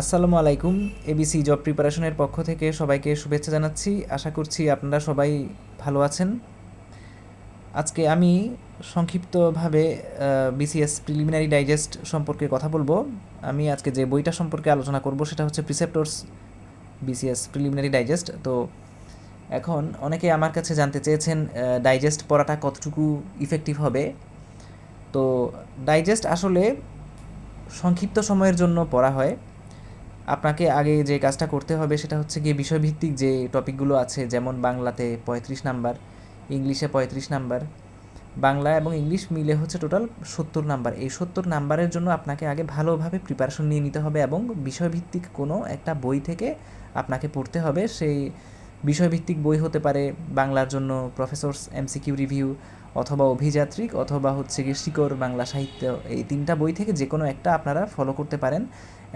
আসসালামু আলাইকুম ABC job প্রিপারেশনের পক্ষ থেকে সবাইকে শুভেচ্ছা জানাচ্ছি। আশা করছি আপনারা সবাই ভালো আছেন। আজকে আমি সংক্ষিপ্তভাবে বিসিএস প্রিলিমিনারি ডাইজেস্ট সম্পর্কে কথা বলব। আমি আজকে যে বইটা সম্পর্কে আলোচনা করব সেটা হচ্ছে প্রিসেপ্টরস বিসিএস প্রিলিমিনারি ডাইজেস্ট। তো এখন অনেকে আমার কাছে জানতে চেয়েছেন ডাইজেস্ট পড়াটা কতটুকু ইফেক্টিভ হবে। তো ডাইজেস্ট আসলে সংক্ষিপ্ত সময়ের জন্য পড়া হয়। আপনাকে আগে যে কাজটা করতে হবে সেটা হচ্ছে গিয়ে বিষয়ভিত্তিক যে টপিকগুলো আছে, যেমন বাংলাতে পঁয়ত্রিশ নাম্বার, ইংলিশে পঁয়ত্রিশ নাম্বার, বাংলা এবং ইংলিশ মিলে হচ্ছে টোটাল সত্তর নাম্বার। এই সত্তর নাম্বারের জন্য আপনাকে আগে ভালোভাবে প্রিপারেশন নিয়ে নিতে হবে এবং বিষয়ভিত্তিক কোনো একটা বই থেকে আপনাকে পড়তে হবে। সেই বিষয়ভিত্তিক বই হতে পারে বাংলার জন্য প্রফেসর্স এমসিকিউ রিভিউ অথবা অভিযাত্রিক অথবা হচ্ছে গিয়ে শিকড় বাংলা সাহিত্য, এই তিনটা বই থেকে যে কোনো একটা আপনারা ফলো করতে পারেন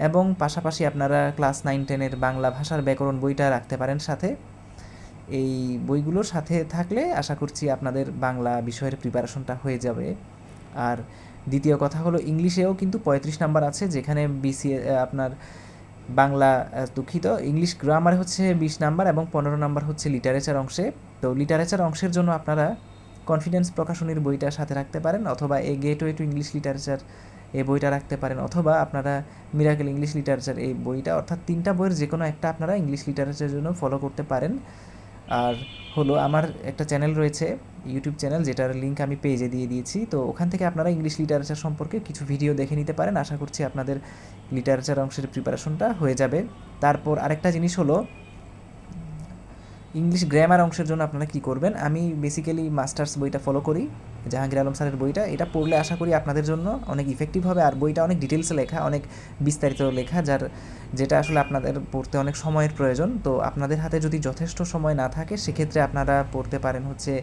এবং পাশাপাশি আপনারা ক্লাস নাইন টেনের বাংলা ভাষার ব্যাকরণ বইটা রাখতে পারেন সাথে। এই বইগুলোর সাথে থাকলে আশা করছি আপনাদের বাংলা বিষয়ের প্রিপারেশনটা হয়ে যাবে। আর দ্বিতীয় কথা হলো ইংলিশেও কিন্তু পঁয়ত্রিশ নাম্বার আছে, যেখানে বিসি আপনার বাংলা দুঃখিত, ইংলিশ গ্রামারে হচ্ছে বিশ নাম্বার এবং পনেরো নাম্বার হচ্ছে লিটারেচার অংশে। তো লিটারেচার অংশের জন্য আপনারা কনফিডেন্স প্রকাশনীর বইটা সাথে রাখতে পারেন অথবা a gateway to English literature এই বইটা রাখতে পারেন অথবা আপনারা মিরাকেল ইংলিশ লিটারেচার এই বইটা অর্থাৎ তিনটা বইয়ের যে কোনো একটা আপনারা ইংলিশ লিটারেচারের জন্য ফলো করতে পারেন। আর হলো আমার একটা চ্যানেল রয়েছে ইউটিউব চ্যানেল যেটার লিঙ্ক আমি পেজে দিয়ে দিয়েছি। তো ওখান থেকে আপনারা ইংলিশ লিটারেচার সম্পর্কে কিছু ভিডিও দেখে নিতে পারেন। আশা করছি আপনাদের লিটারেচার অংশের প্রিপারেশনটা হয়ে যাবে। তারপর আরেকটা জিনিস হলো ইংলিশ গ্রামার অংশের জন্য আপনারা কি করবেন? আমি বেসিক্যালি মাস্টার্স বইটা ফলো করি, জাহাঙ্গীর আলম স্যারের বইটা। এটা পড়লে আশা করি আপনাদের জন্য অনেক ইফেক্টিভ হবে। আর বইটা অনেক ডিটেলসে লেখা, অনেক বিস্তারিত লেখা, যার যেটা আসলে আপনাদের পড়তে অনেক সময়ের প্রয়োজন। তো আপনাদের হাতে যদি যথেষ্ট সময় না থাকে, সেক্ষেত্রে আপনারা পড়তে পারেন হচ্ছে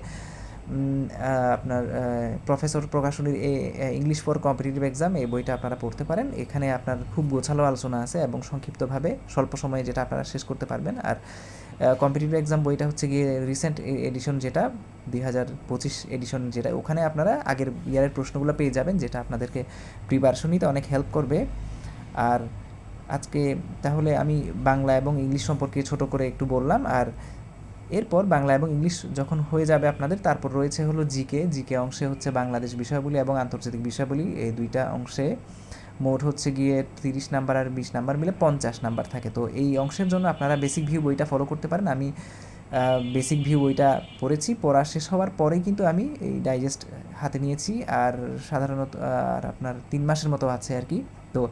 আপনার professor প্রকাশনীর a English for competitive exam এই বইটা আপনারা পড়তে পারেন। এখানে আপনার খুব গোছালো আলোচনা আছে এবং সংক্ষিপ্তভাবে স্বল্প সময়ে যেটা আপনারা শেষ করতে পারবেন। আর কম্পিটিটিভ এক্সাম বইটা হচ্ছে গিয়ে রিসেন্ট এডিশন যেটা, দুই হাজার পঁচিশ এডিশন যেটা, ওখানে আপনারা আগের ইয়ারের প্রশ্নগুলো পেয়ে যাবেন, যেটা আপনাদেরকে প্রিপারেশন নিতে অনেক হেল্প করবে। আর, আজকে তাহলে আমি বাংলা এবং ইংলিশ সম্পর্কে ছোট করে একটু বললাম। আর এরপর বাংলা এবং ইংলিশ যখন হয়ে যাবে আপনাদের, তারপর রয়েছে হলো জিকে জিকে অংশে হচ্ছে বাংলাদেশ বিষয়গুলি এবং আন্তর্জাতিক বিষয়গুলি এই দুইটা অংশে মোট হচ্ছে গিয়ে তিরিশ নাম্বার আর বিশ নাম্বার মিলে পঞ্চাশ নাম্বার থাকে। তো এই অংশের জন্য আপনারা বেসিক ভিউ বইটা ফলো করতে পারেন। আমি বেসিক ভিউ বইটা পড়েছি। পড়া শেষ হওয়ার পরেই কিন্তু আমি এই ডাইজেস্ট হাতে নিয়েছি। আর সাধারণত, আর আপনার তিন মাসের মতো আছে আর কি। তো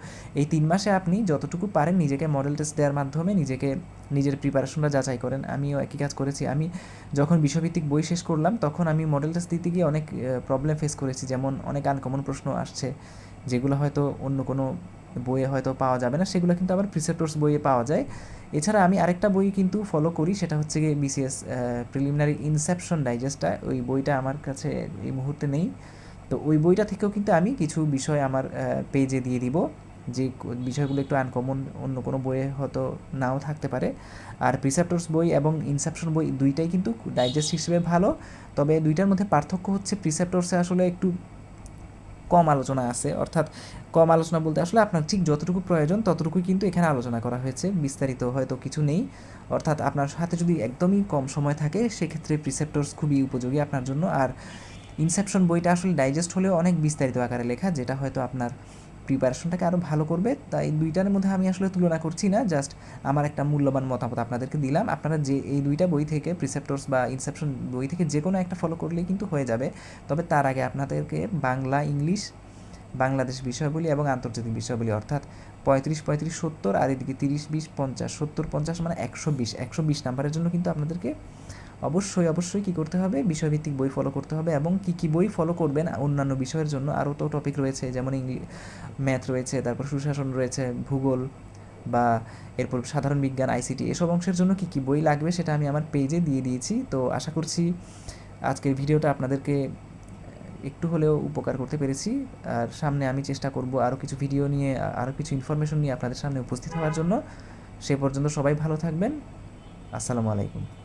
এই তিন মাসে আপনি যতটুকু পারেন নিজেকে মডেল টেস্ট দেওয়ার মাধ্যমে নিজেকে নিজের প্রিপারেশনটা যাচাই করেন। আমিও একই কাজ করেছি। আমি যখন বিষয়ভিত্তিক বই শেষ করলাম, তখন আমি মডেল টেস্ট দিতে গিয়ে অনেক প্রবলেম ফেস করেছি। যেমন অনেক আনকমন প্রশ্ন আসছে, যেগুলো হয়তো অন্য কোনো বইয়ে হয়তো পাওয়া যাবে না। সেগুলো কিন্তু আবার প্রিসেপ্টর্স বইয়ে পাওয়া যায়। এছাড়া আমি আরেকটা বই কিন্তু ফলো করি, সেটা হচ্ছে গিয়ে বিসিএস প্রিলিমিনারি ইনসেপশন ডাইজেস্টটা ওই বইটা আমার কাছে এই মুহূর্তে নেই। তো ওই বইটা থেকেও কিন্তু আমি কিছু বিষয় আমার পেজে দিয়ে দিব, যে বিষয়গুলো একটু আনকমন অন্য কোনো বইয়ে হয়তো নাও থাকতে পারে। আর প্রিসেপ্টর্স বই এবং ইনসেপশন বই দুইটাই কিন্তু ডাইজেস্ট হিসেবে ভালো, তবে দুইটার মধ্যে পার্থক্য হচ্ছে প্রিসেপ্টর্সে আসলে একটু কম আলোচনা আছে। অর্থাৎ কম আলোচনা বলতে আসলে আপনার ঠিক যতটুকু প্রয়োজন ততটুকুই কিন্তু এখানে আলোচনা করা হয়েছে, বিস্তারিত হয়তো কিছু নেই। অর্থাৎ আপনার সাথে যদি একদমই কম সময় থাকে, সেক্ষেত্রে প্রিসেপ্টর্স খুবই উপযোগী আপনার জন্য। আর ইনসেপশন বইটা আসলে ডাইজেস্ট হলেও অনেক বিস্তারিত আকারে লেখা, যেটা হয়তো আপনার প্রিপারেশনটাকে আরও ভালো করবে। তাই দুইটার মধ্যে আমি আসলে তুলনা করছি না জাস্ট আমার একটা মূল্যবান মতামত আপনাদেরকে দিলাম। আপনারা যে এই দুইটা বই থেকে প্রিসেপ্টর্স বা ইনসেপশন বই থেকে যে কোনো একটা ফলো করলেই কিন্তু হয়ে যাবে। তবে তার আগে আপনাদেরকে বাংলা ইংলিশ বাংলাদেশ বিষয়গুলি এবং আন্তর্জাতিক বিষয়গুলি অর্থাৎ পঁয়ত্রিশ পঁয়ত্রিশ, সত্তর, আর এদিকে তিরিশ, বিশ, পঞ্চাশ, সত্তর, পঞ্চাশ মানে একশো বিশ। একশো বিশ নাম্বারের জন্য কিন্তু আপনাদেরকে অবশ্যই অবশ্যই কী করতে হবে? বিষয়ভিত্তিক বই ফলো করতে হবে এবং কী কী বই ফলো করবেন অন্যান্য বিষয়ের জন্য আরও তো টপিক রয়েছে, যেমন ইংলিশ ম্যাথ রয়েছে, তারপর সুশাসন রয়েছে, ভূগোল বা এরপর সাধারণ বিজ্ঞান আইসিটি এসব অংশের জন্য কী কী বই লাগবে সেটা আমি আমার পেজে দিয়ে দিয়েছি। তো আশা করছি আজকের ভিডিওটা আপনাদেরকে একটু হলেও উপকার করতে পেরেছি। আর সামনে আমি চেষ্টা করব আরও কিছু ভিডিও নিয়ে, আরও কিছু ইনফরমেশন নিয়ে আপনাদের সামনে উপস্থিত হওয়ার জন্য। সে পর্যন্ত সবাই ভালো থাকবেন। আসসালামু আলাইকুম।